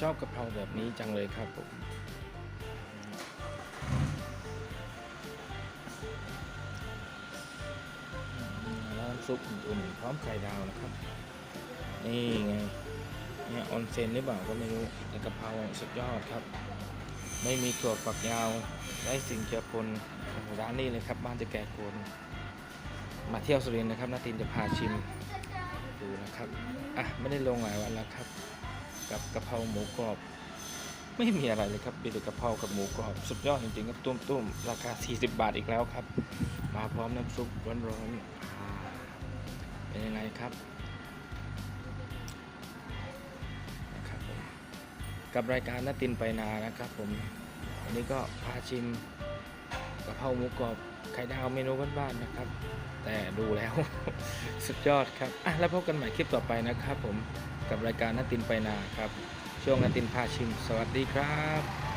ชอบกะเพราแบบนี้จังเลยครับผมแล้วน้ำซุปอุ่นๆพร้อมไข่ดาวนะครับ นี่ไงเนี่ยออนเซนหรือเปล่าก็ไม่รู้แต่กะเพราสุดยอดครับ ไม่มีถั่วฝักยาวได้สิ่งเจือปนร้านนี้เลยครับ บ้านจะแก่โกนมาเที่ยวสุรินทร์นะครับนาตินจะพาชิมดูนะครับ อะ ไม่ได้ลงหลายวันแล้วครับ กับกะเพราหมูกรอบ ไม่มีอะไรเลยครับมีแต่กะเพรากับหมูกรอบสุดยอดจริงๆครับตุ้มๆราคา 40 บาทอีกแล้วครับ มาพร้อมน้ำซุปร้อนๆเป็นยังไงครับนะครับผมกับรายการนาตินไปนานะครับผมวันนี้ก็พาชิมะเพราหมูกรอบไข่ดาวเมนูบ้านๆนะครับ แต่ดูแล้วสุดยอดครับอะแล้วพบกันใหม่คลิปต่อไปนะครับ ผมกับรายการนัตินไปนาครับ ช่วงนัตินพาชิม สวัสดีครับ